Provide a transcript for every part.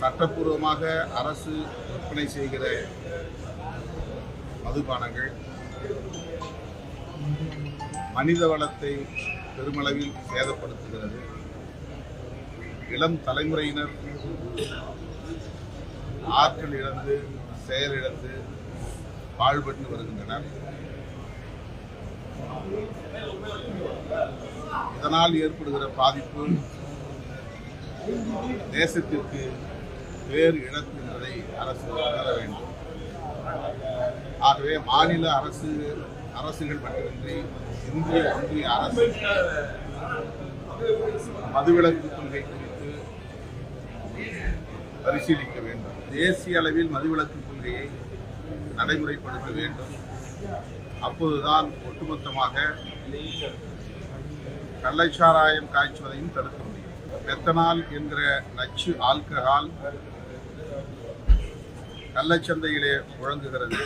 சட்டப்பூர்வமாக அரசு விற்பனை செய்கிற மதுபானங்கள் மனித வளத்தை பெருமளவில் சேதப்படுத்துகிறது. இளம் தலைமுறையினர் ஆற்றல் இழந்து செயலிழந்து பாழ்பட்டு வருகின்றனர். இதனால் ஏற்படுகிற பாதிப்பு தேசத்திற்கு வேறு இழக்கின்றதை அரசு உணர வேண்டும். ஆகவே மாநில அரசு அரசுகள் மட்டுமின்றி இந்திய ஒன்றிய அரசு மதுவிலக்கு கொள்கை குறித்து பரிசீலிக்க வேண்டும். தேசிய அளவில் மதுவிலக்கு கொள்கையை நடைமுறைப்படுத்த வேண்டும். அப்போதுதான் ஒட்டுமொத்தமாக கள்ளச்சாராயம் காய்ச்சுவதையும் தடுக்க முடியும். மெத்தனால் என்கிற நச்சு ஆல்கஹால் கள்ளச்சந்தையிலே முழங்குகிறது.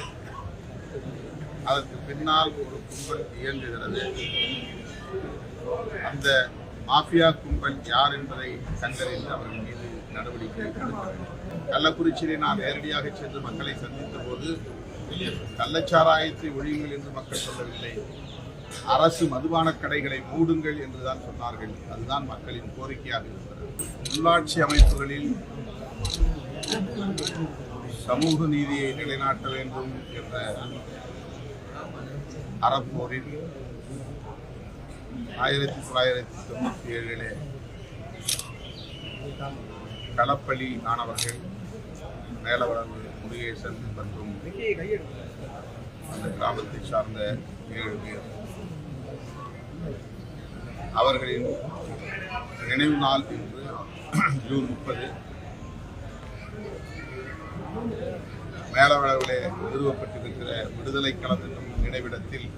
அதற்கு பின்னால் ஒரு கும்பல் இயங்குகிறது. அந்த மாஃபியா கும்பல் யார் என்பதை கண்டறிந்து அவர்கள் மீது நடவடிக்கை எடுக்க வேண்டும். கள்ளக்குறிச்சியிலே நான் நேரடியாக சென்று மக்களை சந்தித்த போது கள்ளச்சாராயத்தை ஒழியுங்கள் என்று மக்கள் சொல்லவில்லை. அரசு மதுபான கடைகளை மூடுங்கள் என்றுதான் சொன்னார்கள். அதுதான் மக்களின் கோரிக்கையாக இருக்கிறது உள்ளாட்சி அமைப்புகளில் சமூக நீதியை நிலைநாட்ட வேண்டும் என்ற அறப்போரில் ஆயிரத்தி தொள்ளாயிரத்தி தொண்ணூற்றி ஏழிலே களப்பள்ளி மாணவர்கள் மேலவளவு முருகேசன் மற்றும் அந்த கிராமத்தை சார்ந்த ஏழு பேர். அவர்களின் நினைவு நாள் இன்று ஜூன் முப்பது. மேலவளவிலே நிறுவப்பட்டிருக்கிற விடுதலை களம் நினைவிடத்தில்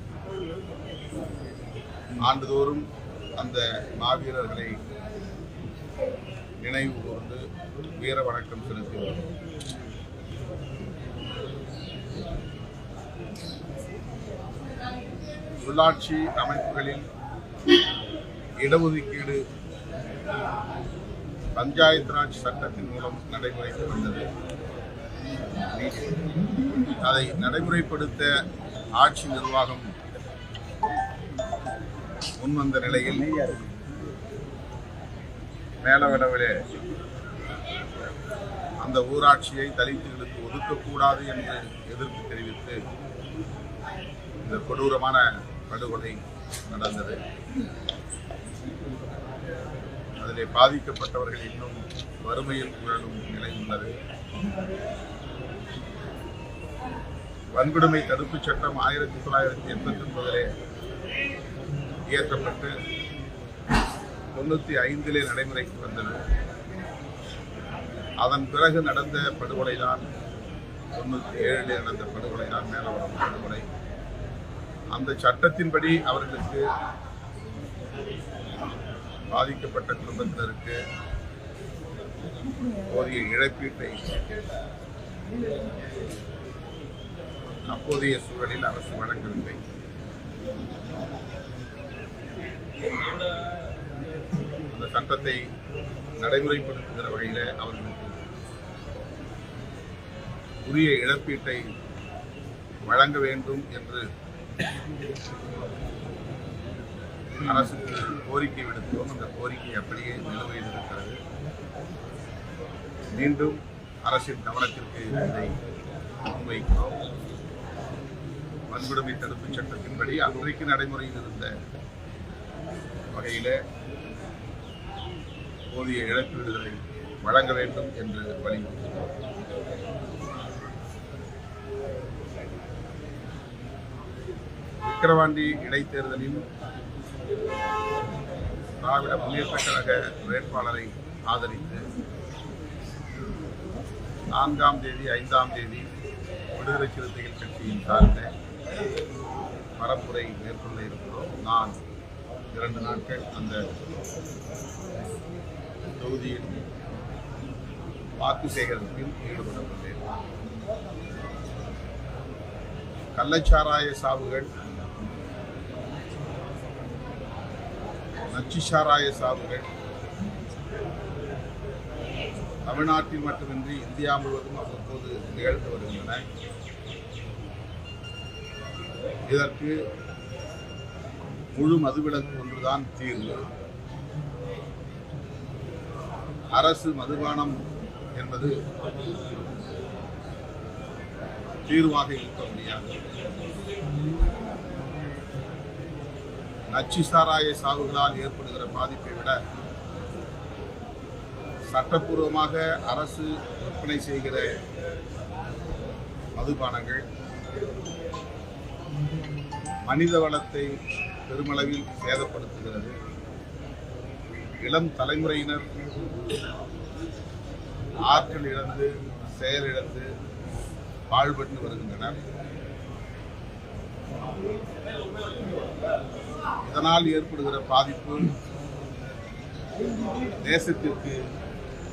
ஆண்டுதோறும் அந்த மாவீரர்களை நினைவு கூர்ந்து வீர வணக்கம் செலுத்துகிறோம். உள்ளாட்சி அமைப்புகளில் இடஒதுக்கீடு பஞ்சாயத்து ராஜ் சட்டத்தின் மூலம் நடைமுறைக்கு வந்தது. அதை நடைமுறைப்படுத்த ஆட்சி நிர்வாகம் முன்வந்த நிலையில் மேலவளவிலே அந்த ஊராட்சியை தலித்துகளுக்கு ஒதுக்கக்கூடாது என்று எதிர்ப்பு தெரிவித்து இந்த கொடூரமான படுகொலை நடந்தது. அதிலே பாதிக்கப்பட்டவர்கள் இன்னும் வறுமையில் உழலும் நிலை உள்ளது. வன்கொடுமை தடுப்புச் சட்டம் ஆயிரத்தி தொள்ளாயிரத்தி எண்பத்தி ஒன்பதிலே இயற்றப்பட்டு தொண்ணூற்றி ஐந்திலே நடைமுறைக்கு வந்தது. அதன் பிறகு நடந்த படுகொலை தான் தொண்ணூற்றி ஏழிலே நடந்த படுகொலை தான் மேலவரம் படுகொலை. அந்த சட்டத்தின்படி அவர்களுக்கு பாதிக்கப்பட்ட குடும்பத்தினருக்கு போதிய இழப்பீட்டை அப்போதைய சூழலில் அரசு வழங்கவில்லை. அந்த சட்டத்தை நடைமுறைப்படுத்துகிற வகையில் அவர்களுக்கு உரிய இழப்பீட்டை வழங்க வேண்டும் என்று அரசுக்கு கோரிக்கை விடுத்தோம் அந்த கோரிக்கை அப்படியே நிலுவையில் இருக்கிறது மீண்டும் அரசின் கவனத்திற்கு இதை முன்வைக்கிறோம். வன்கொடுமை தடுப்புச் சட்டத்தின்படி அன்றைக்கு நடைமுறையில் இருந்த வகையில் போதிய இழப்பீடுகளை வழங்க வேண்டும் என்று வலியுறுத்தினோம் விக்கிரவாண்டி இடைத்தேர்தலில் திராவிட முன்னேற்ற கழக வேட்பாளரை ஆதரித்து நான்காம் தேதி ஐந்தாம் தேதி விடுதலை சிறுத்தைகள் கட்சியின் சார்பில் பரப்புரை மேற்கொள்ள இருக்கிறோம். நான் இரண்டு நாட்கள் அந்த தொகுதியில் வாக்கு சேகரிப்பில் ஈடுபட கள்ளச்சாராய சாவுகள் நச்சு சாராய சாவுகள் தமிழ்நாட்டில் மட்டுமின்றி இந்தியா முழுவதும் அவ்வப்போது நிகழ்ந்து வருகின்றன. இதற்கு முழு மதுவிலக்கு ஒன்றுதான் தீர்வு. அரசு மதுபானம் என்பது தீர்வாக இருக்க முடியாது. நச்சு சாராய சாவுகளால் ஏற்படுகிற பாதிப்பை விட சட்டப்பூர்வமாக அரசு விற்பனை செய்கிற மதுபானங்கள் மனித வளத்தை பெருமளவில் சேதப்படுத்துகிறது. இளம் தலைமுறையினர் ஆற்றல் இழந்து செயலிழந்து பாழ்பட்டு வருகின்றனர். இதனால் ஏற்படுகிற பாதிப்பு தேசத்திற்கு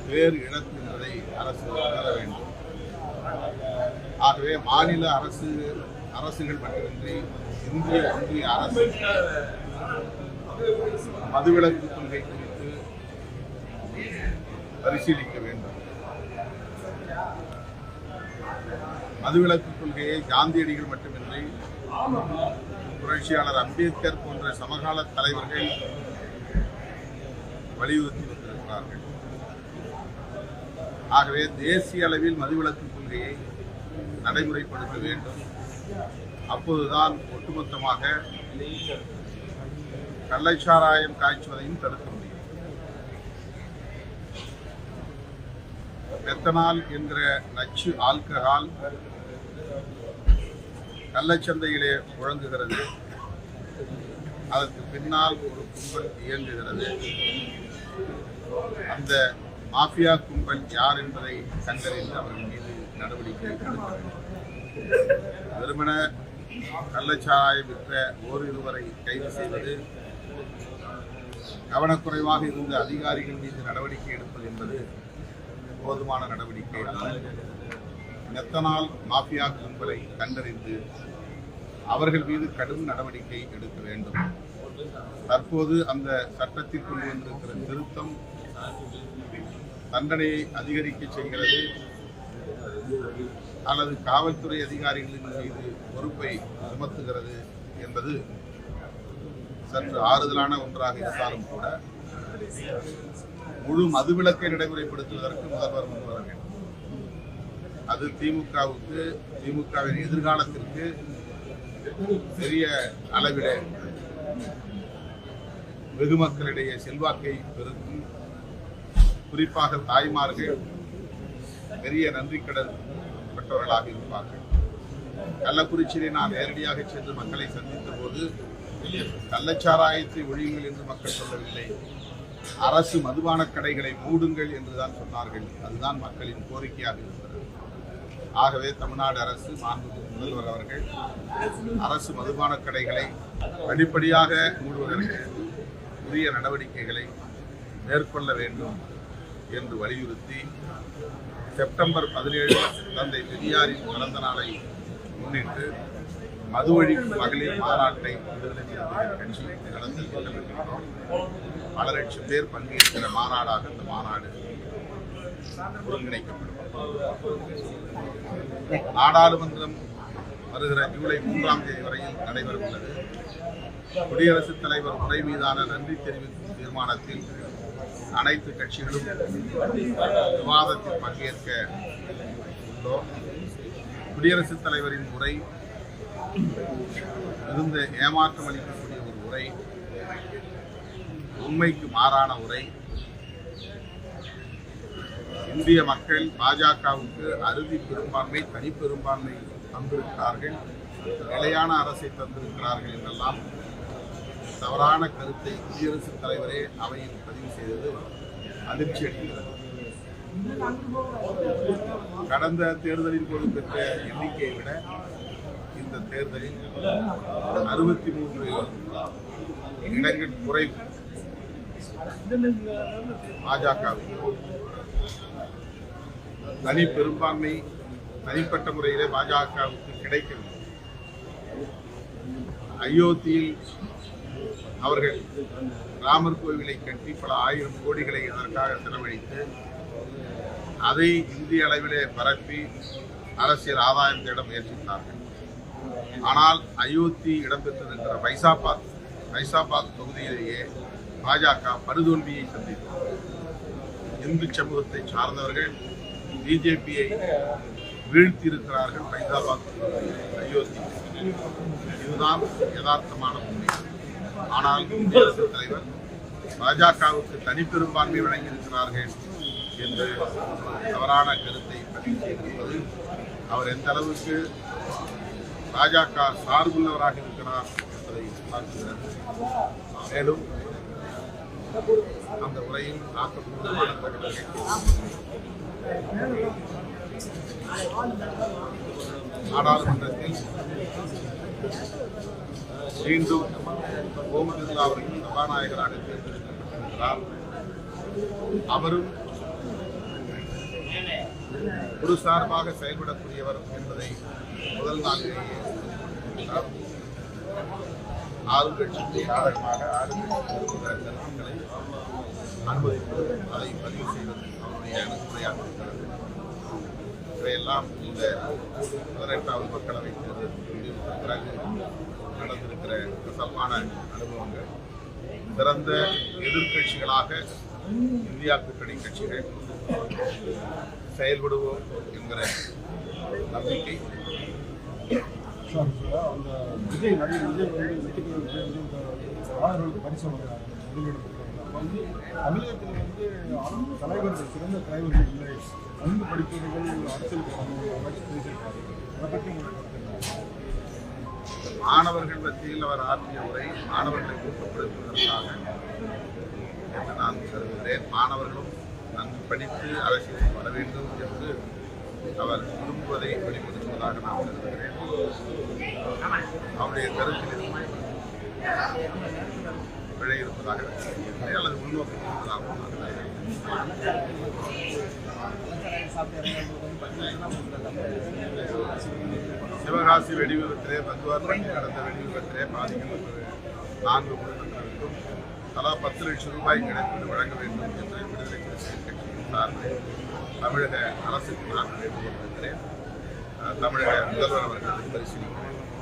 வேறு இழப்பு என்பதை அரசு உணர வேண்டும். ஆகவே மாநில அரசு அரசுகள் மட்டுமின்றி இந்திய ஒன்றிய அரசு மதுவிலக்கு கொள்கை குறித்து பரிசீலிக்க வேண்டும். மதுவிலக்கு கொள்கையை காந்தியடிகள் மட்டுமின்றி புரட்சியாளர் அம்பேத்கர் போன்ற சமகால தலைவர்கள் வலியுறுத்தி வந்திருக்கிறார்கள் ஆகவே தேசிய அளவில் மதுவிலக்கு கொள்கையை நடைமுறைப்படுத்த வேண்டும். அப்போதுதான் ஒட்டுமொத்தமாக கள்ளச்சாராயம் காய்ச்சுவதையும் தடுக்க முடியும். மெத்தனால் என்கிற நச்சு ஆல்கஹால் கள்ளச்சந்தையிலே முழங்குகிறது. அதற்கு பின்னால் ஒரு கும்பல் இயங்குகிறது. அந்த மாஃபியா கும்பல் யார் என்பதை கண்டறிந்து அவர்கள் மீது நடவடிக்கை எடுக்க வேண்டும். வெறுமன கள்ளச்சாராயம் விற்ற ஓரிருவரை கைது செய்வது கவனக்குறைவாக இருந்த அதிகாரிகள் மீது நடவடிக்கை எடுப்பது என்பது போதுமான நடவடிக்கை மெத்தனால் மாஃபியா கும்பலை கண்டறிந்து அவர்கள் மீது கடும் நடவடிக்கை எடுக்க வேண்டும். தற்போது அந்த சட்டத்தில் கொண்டு வந்திருக்கிற திருத்தம் தண்டனையை அதிகரிக்க செய்கிறது. அல்லது காவல்துறை அதிகாரிகளின் மீது பொறுப்பை சுமத்துகிறது என்பது சற்று ஆறுதலான ஒன்றாக இருந்தாலும் கூட முழு மதுவிலக்கை நடைமுறைப்படுத்துவதற்கு முதல்வர் முன் வர வேண்டும். அது திமுகவுக்கு திமுகவின் எதிர்காலத்திற்கு பெரிய அளவிலே வெகுமக்களிடையே செல்வாக்கை பெருக்கும். குறிப்பாக தாய்மார்கள் பெரிய நன்றிக்கடன் பெற்றவர்களாக இருப்பார்கள் கள்ளக்குறிச்சியிலே நான் நேரடியாக சென்று மக்களை சந்தித்த போது கள்ளச்சாராயத்தை ஒழியுங்கள் என்று மக்கள் சொல்லவில்லை. அரசு மதுபான கடைகளை மூடுங்கள் என்றுதான் சொன்னார்கள். அதுதான் மக்களின் கோரிக்கையாக இருக்கிறது ஆகவே தமிழ்நாடு அரசு மாண்பு முதல்வர் அவர்கள் அரசு மதுபான கடைகளை படிப்படியாக மூடுவதற்கு உரிய நடவடிக்கைகளை மேற்கொள்ள வேண்டும் என்று வலியுறுத்தி செப்டம்பர் பதினேழு தந்தை பெரியாரின் பிறந்த நாளை முன்னிட்டு மது ஒழிப்பு மகளிர் மாநாட்டை விடுதலை சிறுத்தைகள் கட்சி பல லட்சம் பேர் பங்கேற்கிற மாநாடாக இந்த மாநாடு ஒருங்கிணைக்கப்படும் நாடாளுமன்றம் வருகிற ஜூலை மூன்றாம் தேதி வரையில் நடைபெறவுள்ளது. குடியரசுத் தலைவர் உரை மீதான நன்றி தெரிவிக்கும் தீர்மானத்தில் அனைத்து கட்சிகளும் விவாதத்தில் பங்கேற்க உள்ளோம். குடியரசுத் தலைவரின் உரை இருந்த ஏமாற்றம் அளிக்கக்கூடிய ஒரு உரை உண்மைக்கு மாறான உரை. இந்திய மக்கள் பாஜகவுக்கு அறுதி பெரும்பான்மை தனிப்பெரும்பான்மை தந்திருக்கிறார்கள். நிலையான அரசை தந்திருக்கிறார்கள் என்றெல்லாம் தவறான கருத்தை குடியரசுத் தலைவரே அவையில் பதிவு செய்தது அதிர்ச்சி அளிக்கிறது கடந்த தேர்தலின் போது பெற்ற எண்ணிக்கையை விட இந்த தேர்தலில் அறுபத்தி மூன்று இடங்கள் குறைவு. பாஜகவில் தனி பெரும்பான்மை தனிப்பட்ட முறையிலே பாஜகவுக்கு கிடைக்கவில்லை. அயோத்தியில் அவர்கள் ராமர் கோவிலை கட்டி பல ஆயிரம் கோடிகளை அதற்காக செலவழித்து அதை இந்திய அளவிலே பரப்பி அரசியல் ஆதாயம் தேட முயற்சித்தார்கள். ஆனால் அயோத்தி இடம்பெற்றிருக்கிற பைசாபாத் பைசாபாத் தொகுதியிலேயே பாஜக படுதோல்வியை சந்தித்தது. இந்து சமூகத்தை சார்ந்தவர்கள் பிஜேபியை வீழ்த்தியிருக்கிறார்கள் பைசாபாத் அயோத்தி. இதுதான் யதார்த்தமான உண்மை. ஆனால் குடியரசுத் தலைவர் பாஜகவுக்கு தனிப்பெரும்பான்மை வழங்கியிருக்கிறார்கள் என்று தவறான கருத்தை பதிவு செய்திருப்பது அவர் எந்த அளவுக்கு பாஜக சார்புள்ளவராக இருக்கிறார் என்பதை பார்க்கிறது மேலும் அந்த உரையில் ஆக்கப்பூர்வமான தகவல்கள். நாடாளுமன்றத்தில் மீண்டும் ஓம் பிர்லா அவர்கள் சபாநாயகராக தேர்ந்தெடுக்கப்பட்டிருக்கிறார் அவரும் ஒரு சார்பாக செயல்படக்கூடியவர் என்பதை முதல் நாளிலேயே குறிப்பிட்டார். ஆளுங்கட்சிக்கு சாதகமாக ஆளுங்கட்சிக்கு கருத்துக்களை அனுமதிப்பது அதை பதிவு செய்வது அவருடைய முறையாக இருக்கிறது இவையெல்லாம் இந்த பதினெட்டாவது மக்களவை தேர்தல் பிறகு நடந்திருக்கிற கசப்பான அனுபவங்கள். சிறந்த எதிர்க்கட்சிகளாக இந்தியா கூட்டணி கட்சிகள் செயல்படுவோம் என்கிற நம்பிக்கை. அந்த விஜய் நடிகர் விஜய் வந்து வெற்றிக்கு வந்து வந்து தமிழகத்தில் வந்து தலைவர்கள் சிறந்த தலைவர்கள் இல்லை நன்கு படிப்பவர்கள் அரசியல் பேசியிருக்காரு அதை பற்றி மாணவர்கள் மத்தியில் அவர் ஆற்றிய உரை மாணவர்களை ஊக்கப்படுத்துவதற்காக என்று நான் கருதுகிறேன். மாணவர்களும் நன்கு படித்து அரசியலில் வர வேண்டும் என்று அவர் விரும்புவதை வெளிப்படுத்துவதாக நான் கருதுகிறேன். அவருடைய கருத்தில் பிழை இருப்பதாக அல்லது உள்நோக்கி இருப்பதாக நான் சிவகாசி வெடி விபத்திலே பத்துவார்பட்டி நடந்த வெடி விபத்திலே பாதிக்கப்பட்ட நான்கு குடும்பத்தினருக்கும் தலா பத்து லட்சம் ரூபாய் கிடைத்து வழங்க வேண்டும் என்று விடுதலை சிறுத்தைகள் கட்சியின் சார்பில் தமிழக அரசுக்கு நான் வேண்டுகொண்டிருக்கிறேன் தமிழக முதல்வர் அவர்களுக்கு பரிசீலிக்கிறேன்.